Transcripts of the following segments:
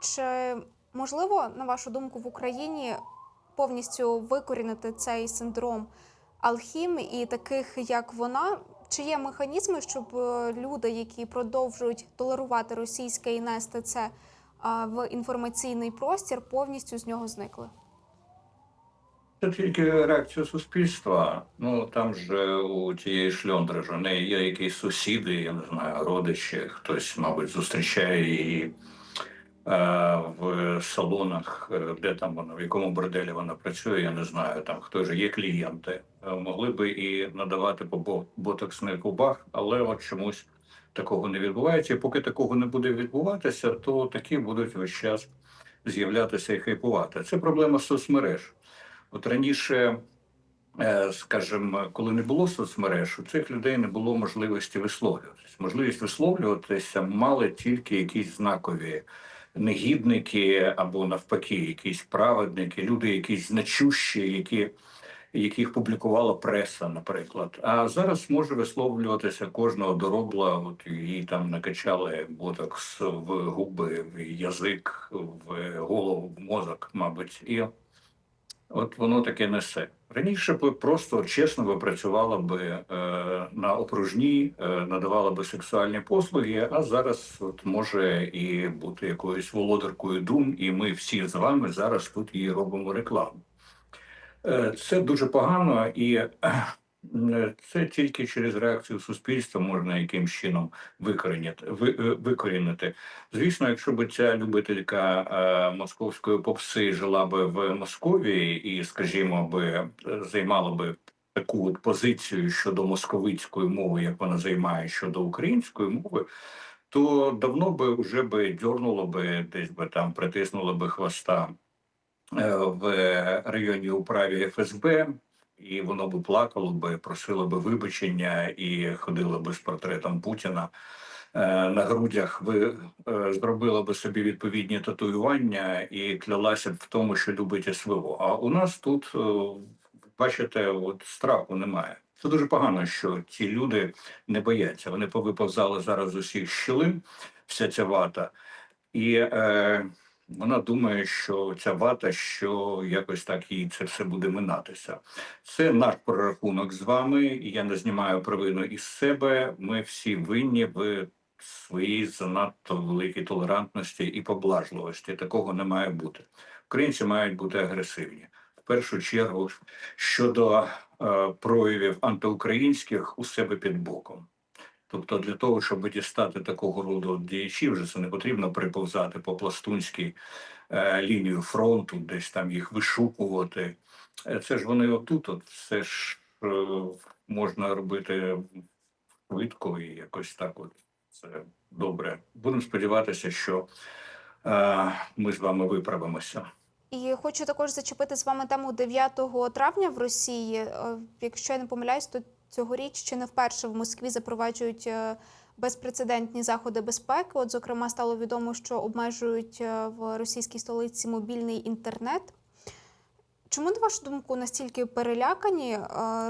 Чи можливо, на вашу думку, в Україні повністю викорінити цей синдром Алхім і таких, як вона? Чи є механізми, щоб е, люди, які продовжують толерувати російське і нести це в інформаційний простір, повністю з нього зникли? Це тільки реакція суспільства. Ну там же у тієї шльондри ж у неї є якісь сусіди, я не знаю, родичі, хтось, мабуть, зустрічає її е, в салонах, е, де там вона, в якому борделі вона працює, я не знаю. Там хто ж є клієнти. Е, могли би і надавати по ботоксних губах, але от чомусь такого не відбувається. І поки такого не буде відбуватися, то такі будуть весь час з'являтися і хайпувати. Це проблема соцмереж. От раніше, е, скажімо, коли не було соцмереж, у цих людей не було можливості висловлюватися. Можливість висловлюватися мали тільки якісь знакові негідники або навпаки, якісь праведники, люди, якісь значущі, які. Яких публікувала преса, наприклад, а зараз може висловлюватися кожного доробла. От її там накачали ботокс в губи, в язик, в голову, в мозок, мабуть, і От воно таке несе. Раніше б просто чесно випрацювала би е, на окружні, е, надавала би сексуальні послуги, а зараз от може і бути якоюсь володаркою дум, і ми всі з вами зараз тут її робимо рекламу. Е, це дуже погано, і це тільки через реакцію суспільства можна якимсь чином викорінити. Е, викорінити. Звісно, якщо б ця любителька е, московської попси жила би в Московії і, скажімо, би е, займала би таку от позицію щодо московицької мови, як вона займає щодо української мови, то давно би вже би дьорнуло би десь би там притиснуло би хвоста е, в районі управі ФСБ. І воно би плакало би, просило би вибачення і ходило би з портретом Путіна е, на грудях ви е, зробила би собі відповідні татуювання і клялася б в тому, що любить СВО. А у нас тут, е, бачите, от страху немає. Це дуже погано, що ці люди не бояться. Вони повиповзали зараз усіх щілин, вся ця вата, і е, вона думає, що ця вата, що якось так їй це все буде минатися. Це наш прорахунок з вами. Я не знімаю провину із себе. Ми всі винні в своїй занадто великій толерантності і поблажливості. Такого не має бути. Українці мають бути агресивні. В першу чергу щодо е, проявів антиукраїнських у себе під боком. Тобто для того, щоб дістати такого роду діячів, вже це не потрібно приповзати по пластунській е, лінію фронту, десь там їх вишукувати. Е, Це ж вони отут, от все ж е, можна робити швидко і якось так. От це добре. Будемо сподіватися, що е, ми з вами виправимося. І хочу також зачепити з вами тему 9 травня в Росії. Е, Якщо я не помиляюсь, то цьогоріч чи не вперше в Москві запроваджують е, безпрецедентні заходи безпеки. От, зокрема, стало відомо, що обмежують е, в російській столиці мобільний інтернет. Чому, на вашу думку, настільки перелякані е,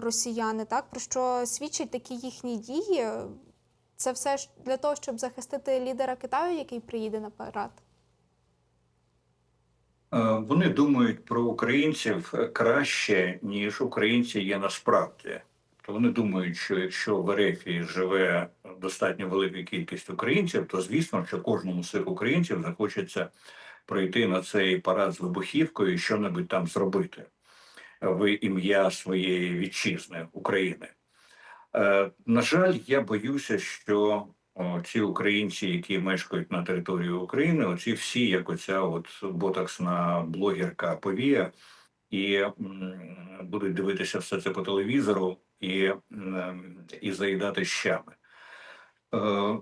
росіяни, так про що свідчать такі їхні дії? Це все ж для того, щоб захистити лідера Китаю, який приїде на парад? Вони думають про українців краще, ніж українці є насправді. То вони думають, що якщо в Ерефії живе достатньо велика кількість українців, то звісно, що кожному з цих українців захочеться прийти на цей парад з вибухівкою і що-небудь там зробити в ім'я своєї вітчизни України. Е, на жаль, я боюся, що ці українці, які мешкають на території України, оці всі, як оця от ботоксна блогерка Повія, і будуть дивитися все це по телевізору і, і заїдати щами. Е,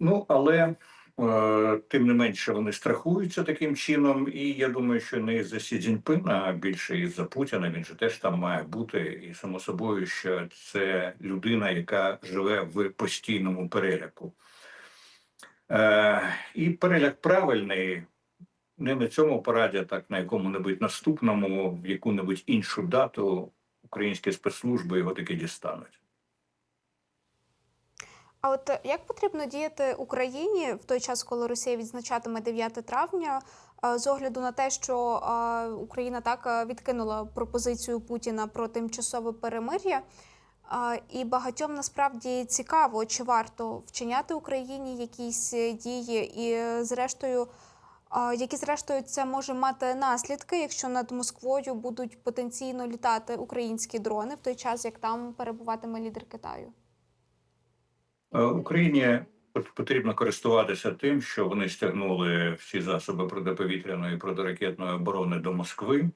ну, але е, тим не менше вони страхуються таким чином, і я думаю, що не із-за Сі Цзіньпина, а більше із-за Путіна. Він же теж там має бути. І само собою, що це людина, яка живе в постійному переляку. Е, і переляк правильний. Не на цьому параді, а так на якому-небудь наступному, в яку-небудь іншу дату українські спецслужби його таки дістануть. А от е, як потрібно діяти Україні в той час, коли Росія відзначатиме 9 травня, е, з огляду на те, що е, Україна так відкинула пропозицію Путіна про тимчасове перемир'я? І багатьом насправді цікаво, чи варто вчиняти Україні якісь дії, і зрештою, які зрештою це може мати наслідки, якщо над Москвою будуть потенційно літати українські дрони в той час, як там перебуватиме лідер Китаю. Е, Україні потрібно користуватися тим, що вони стягнули всі засоби протиповітряної і протиракетної оборони до Москви,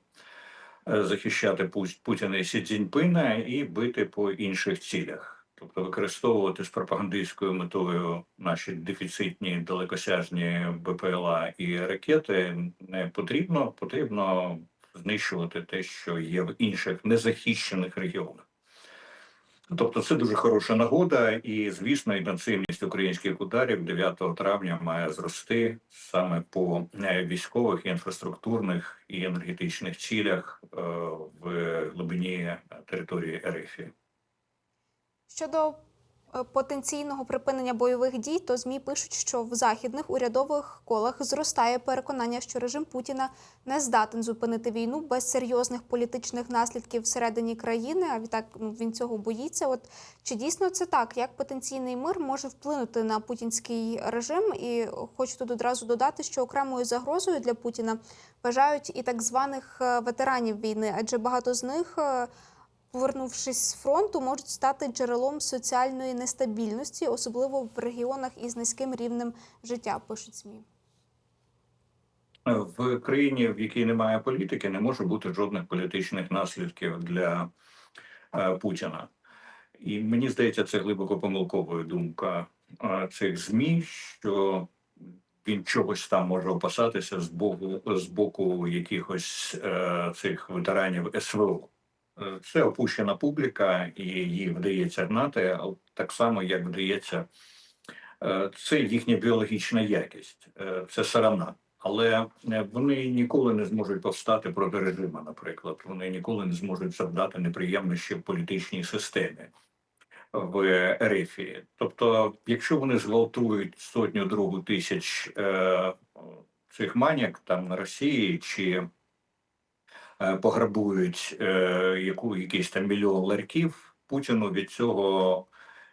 е, захищати Пу- Путіна і Сі Цзіньпина і бити по інших цілях, тобто використовувати з пропагандистською метою наші дефіцитні далекосяжні БПЛА і ракети не потрібно. Потрібно знищувати те, що є в інших незахищених регіонах. Тобто це дуже хороша нагода, і звісно, інтенсивність українських ударів 9 травня має зрости саме по е, військових, інфраструктурних і енергетичних цілях е, в глибині території РФ. Щодо е, потенційного припинення бойових дій, то ЗМІ пишуть, що в західних урядових колах зростає переконання, що режим Путіна не здатен зупинити війну без серйозних політичних наслідків всередині країни. А відтак ну, він цього боїться. От чи дійсно це так? Як потенційний мир може вплинути на путінський режим? І хочу тут одразу додати, що окремою загрозою для Путіна вважають і так званих е, ветеранів війни, адже багато з них. Повернувшись з фронту, можуть стати джерелом соціальної нестабільності, особливо в регіонах із низьким рівнем життя, пишуть ЗМІ. В країні, в якій немає політики, не може бути жодних політичних наслідків для е, Путіна. І мені здається, це глибоко помилковою думка е, цих змі, що він чогось там може опасатися з боку з боку якихось е, цих ветеранів СВО. Це опущена публіка, і їй вдається гнати, так само як вдається. Е, Це їхня біологічна якість, е, це сарана. Але е, вони ніколи не зможуть повстати проти режиму, наприклад. Вони ніколи не зможуть завдати неприємності в політичній системі в РФ. Тобто, якщо вони зґвалтують сотню другу тисяч е, цих маньяк там Росії чи пограбують е, яку якийсь там мільйон ларьків, Путіну від цього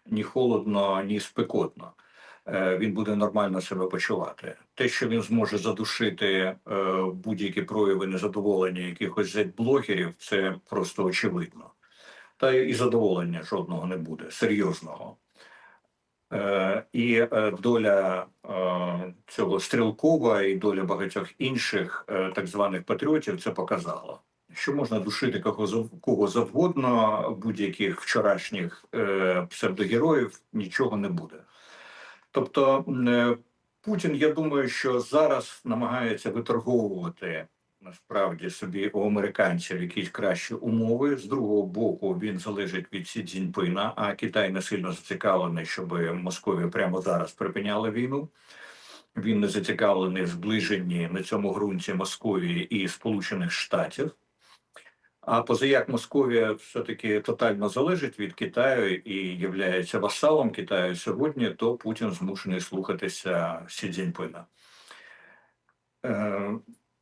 ні холодно, ні спекотно. Е, Він буде нормально себе почувати. Те, що він зможе задушити е, будь-які прояви незадоволення якихось зет-блогерів, це просто очевидно. Та і задоволення жодного не буде, серйозного. Е, і е, доля е, цього стрілкова і доля багатьох інших так званих патріотів це показала. Що можна душити кого кого завгодно, будь-яких вчорашніх псевдогероїв нічого не буде. Тобто Путін, я думаю, що зараз намагається виторговувати насправді собі у американців якісь кращі умови. З другого боку, він залежить від Сі Цзіньпина, а Китай не сильно зацікавлений, щоб Московія прямо зараз припиняла війну. Він не зацікавлений в зближенні на цьому ґрунті Московії і Сполучених Штатів. А позаяк Московія все-таки тотально залежить від Китаю і являється васалом Китаю сьогодні, то Путін змушений слухатися Сі Цзіньпина.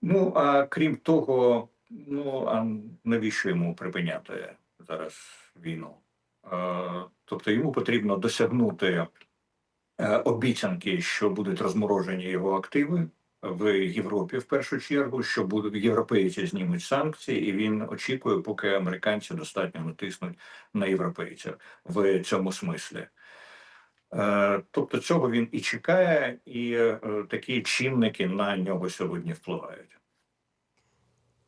Ну а крім того, ну а навіщо йому припиняти зараз війну? Тобто йому потрібно досягнути е, обіцянки, що будуть розморожені його активи в Європі в першу чергу, що будуть європейці знімуть санкції, і він очікує, поки американці достатньо натиснуть на європейців в цьому смислі. Е, Тобто цього він і чекає, і е, такі чинники на нього сьогодні впливають.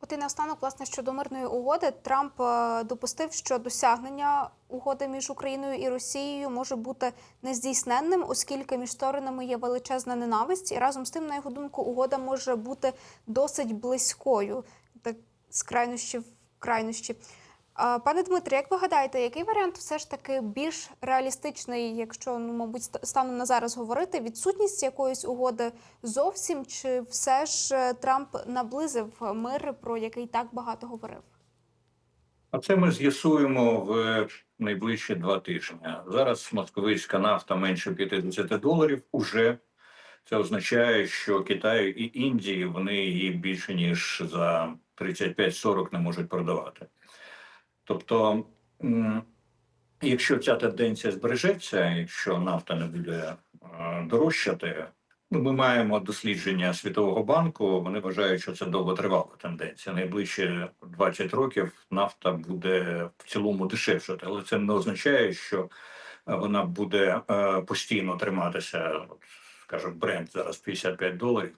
От і наостанок, власне, щодо мирної угоди, Трамп е, допустив, що досягнення угоди між Україною і Росією може бути нездійсненним, оскільки між сторонами є величезна ненависть, і разом з тим, на його думку, угода може бути досить близькою, так з крайнощі в крайнощі. Пане Дмитре, як ви гадаєте, який варіант все ж таки більш реалістичний, якщо ну, мабуть, ст- станом на зараз говорити, відсутність якоїсь угоди зовсім, чи все ж е, Трамп наблизив мир, про який так багато говорив? А це ми з'ясуємо в найближчі два тижні. Зараз московицька нафта менше 50 доларів. Уже це означає, що Китаю і Індії вони її більше ніж за 35-40 не можуть продавати. Тобто, якщо ця тенденція збережеться, якщо нафта не буде е, дорожчати, ну, ми маємо дослідження Світового банку. Вони вважають, що це довготривала тенденція. Найближче 20 років нафта буде в цілому дешевшати, але це не означає, що е, вона буде е, постійно триматися. Скажімо, бренд зараз 55 доларів.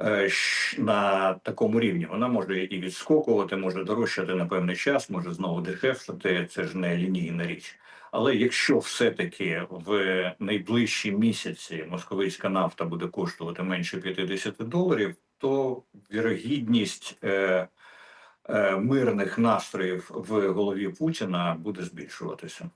Е, На такому рівні вона може і відскокувати, може дорожчати на певний час, може знову дешевшати. Це ж не лінійна річ. Але якщо все-таки в найближчі місяці московицька нафта буде коштувати менше 50 доларів, то вірогідність е, е, мирних настроїв в голові Путіна буде збільшуватися.